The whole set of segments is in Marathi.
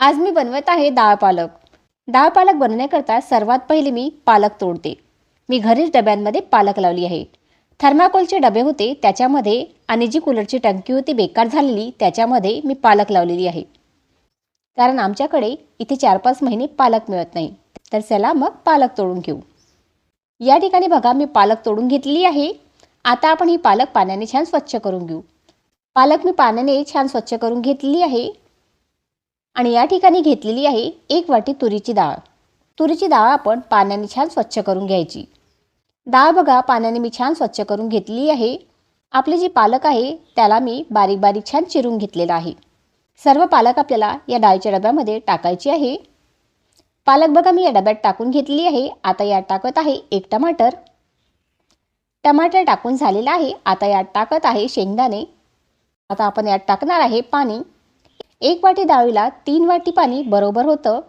आज मी बनवत आहे डाळ पालक. डाळ पालक बनवण्याकरता सर्वात पहिले मी पालक तोडते. मी घरीच डब्यांमध्ये पालक लावली आहे. थर्माकोलचे डबे होते त्याच्यामध्ये आणि जी कूलरची टंकी होती बेकार झालेली त्याच्यामध्ये मी पालक लावलेली आहे. कारण आमच्याकडे इथे चार पाच महिने पालक मिळत नाही. तर चला मग पालक तोडून घेऊ. या ठिकाणी बघा मी पालक तोडून घेतलेली आहे. आता आपण ही पालक पाण्याने छान स्वच्छ करून घेऊ. पालक मी पाण्याने छान स्वच्छ करून घेतलेली आहे. आणि या ठिकाणी घेतलेली आहे एक वाटी तुरीची डाळ. तुरीची डाळ आपण पाण्याने छान स्वच्छ करून घ्यायची. डाळ बघा पाण्याने मी छान स्वच्छ करून घेतलेली आहे. आपले जे पालक आहे त्याला मी बारीक बारीक छान चिरून घेतलेला आहे. सर्व पालक आपल्याला या डाळीच्या डब्यामध्ये टाकायची आहे. पालक बघा मी या डब्यात टाकून घेतलेली आहे. आता यात टाकत आहे एक टमाटर. टमाटर टाकून झालेला आहे. आता यात टाकत आहे शेंगदाणे. आता आपण यात टाकणार आहे पाणी. एक वाटी डाळीला तीन वाटी पाणी बरोबर होतं.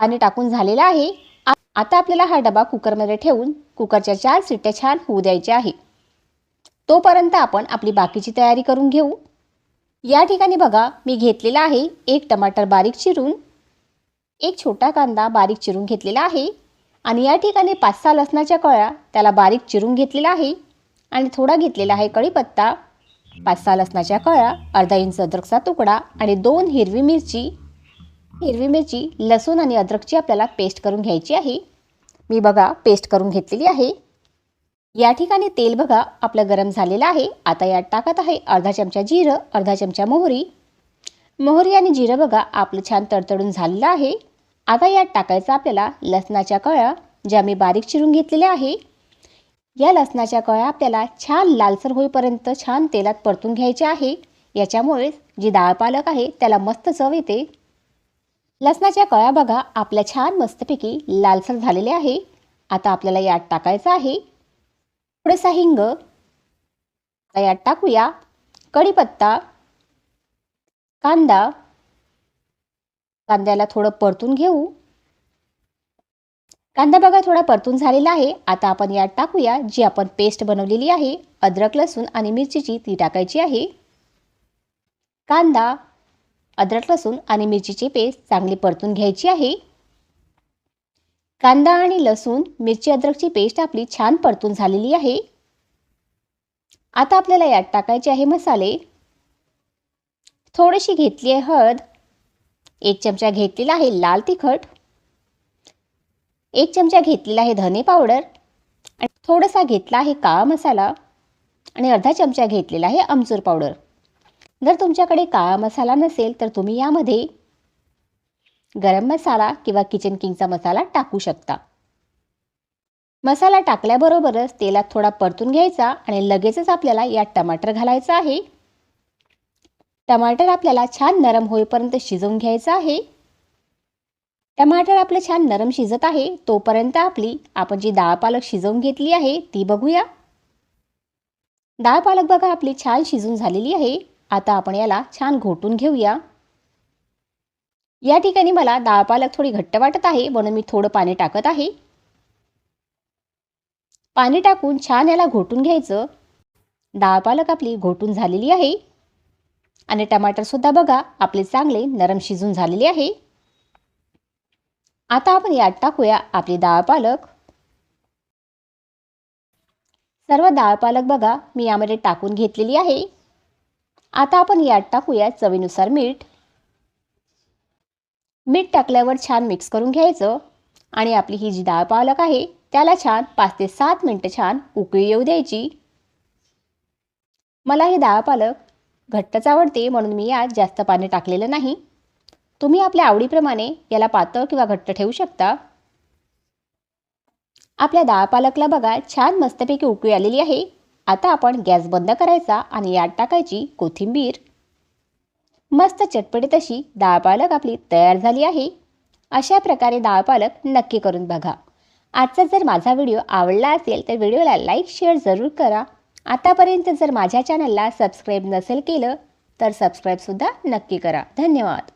पाणी टाकून झालेलं आहे. आ- आता आपल्याला हा डबा कुकरमध्ये ठेवून कुकरच्या चार सिट्ट्या छान होऊ द्यायच्या आहे तोपर्यंत आपण आपली बाकीची तयारी करून घेऊ. या ठिकाणी बघा मी घेतलेला आहे एक टमाटर बारीक चिरून एक छोटा कांदा बारीक चिरून घेतलेला आहे आणि या ठिकाणी पाच सहा लसणाच्या कळ्या त्याला बारीक चिरून घेतलेला आहे आणि थोडा घेतलेला आहे कढीपत्ता. पाच सहा लसणाच्या कळ्या अर्धा इंच अद्रकचा तुकडा आणि दोन हिरवी मिरची हिरवी मिरची लसूण आणि अद्रकची आपल्याला पेस्ट करून घ्यायची आहे. मी बघा पेस्ट करून घेतलेली आहे. या ठिकाणी तेल बघा आपलं गरम झालेलं आहे. आता यात टाकत आहे अर्धा चमचा जिरं अर्धा चमचा मोहरी. मोहरी आणि जिरं बघा आपलं छान तडतडून झालेलं आहे. आता यात टाकायचं आपल्याला लसणाच्या कळ्या ज्या मी बारीक चिरून घेतलेल्या आहे. या लसणाच्या कळ्या आपल्याला छान लालसर होईपर्यंत छान तेलात परतून घ्यायचे आहे. याच्यामुळेच जी डाळ पालक आहे त्याला मस्त चव येते. लसणाच्या कळ्या बघा आपल्या छान मस्तपैकी लालसर झालेले आहे. आता आपल्याला यात टाकायचं आहे. थोडासा हिंग आता यात टाकूया. कढीपत्ता कांदा कांद्याला थोडं परतून घेऊ. कांदा बघा थोडा परतून झालेला आहे. आता आपण यात टाकूया जी आपण पेस्ट बनवलेली आहे. अद्रक लसूण आणि मिरचीची ती टाकायची आहे. कांदा अद्रक लसूण आणि मिरचीची पेस्ट चांगली परतून घ्यायची आहे. कांदा आणि लसूण मिरची अद्रकची पेस्ट आपली छान परतून झालेली आहे. आता आपल्याला यात टाकायचे आहे मसाले. थोडीशी घेतली आहे हळद. एक चमचा घेतलेला आहे लाल तिखट. एक चमचा घेतलेला आहे धने पावडर आणि थोडासा घेतला आहे काळा मसाला आणि अर्धा चमचा घेतलेला आहे आमचूर पावडर. जर तुमच्याकडे काळा मसाला नसेल तर तुम्ही यामध्ये गरम मसाला किंवा किचन किंगचा मसाला टाकू शकता. मसाला टाकल्याबरोबरच तेलात थोडा परतून घ्यायचा आणि लगेचच आपल्याला यात टमाटर घालायचं आहे. टमाटर आपल्याला छान नरम होईपर्यंत शिजवून घ्यायचं आहे. टमाटर आपलं छान नरम शिजत आहे तोपर्यंत आपली आपण जी डाळ पालक शिजवून घेतली आहे ती बघूया. डाळ पालक बघा आपली छान शिजून झालेली आहे. आता आपण याला छान घोटून घेऊया. या ठिकाणी मला डाळ पालक थोडी घट्ट वाटत आहे म्हणून मी थोडं पाणी टाकत आहे. पाणी टाकून छान याला घोटून घ्यायचं. डाळ पालक आपली घोटून झालेली आहे. आणि टमाटरसुद्धा बघा आपले चांगले नरम शिजून झालेले आहे. आता आपण यात टाकूया आपली डाळ पालक. सर्व डाळ पालक बघा मी यामध्ये टाकून घेतलेली आहे. आता आपण यात टाकूया चवीनुसार मीठ. मीठ टाकल्यावर छान मिक्स करून घ्यायचं आणि आपली ही जी डाळ पालक आहे त्याला छान पाच ते सात मिनटं छान उकळी येऊ द्यायची. मला ही डाळ पालक घट्टच आवडते म्हणून मी यात जास्त पाणी टाकलेलं नाही. तुम्ही आपल्या आवडीप्रमाणे याला पातळ किंवा घट्ट ठेवू शकता. आपल्या डाळ पालकला बघा छान मस्तपैकी उकळी आलेली आहे. आता आपण गॅस बंद करायचा आणि यात टाकायची कोथिंबीर. मस्त चटपटीत अशी डाळ पालक आपली तयार झाली आहे. अशा प्रकारे डाळ पालक नक्की करून बघा. आजचा जर माझा व्हिडिओ आवडला असेल तर व्हिडिओला लाईक शेअर जरूर करा. आतापर्यंत जर माझ्या चॅनलला सबस्क्राईब नसेल केलं तर सबस्क्राईबसुद्धा नक्की करा. धन्यवाद.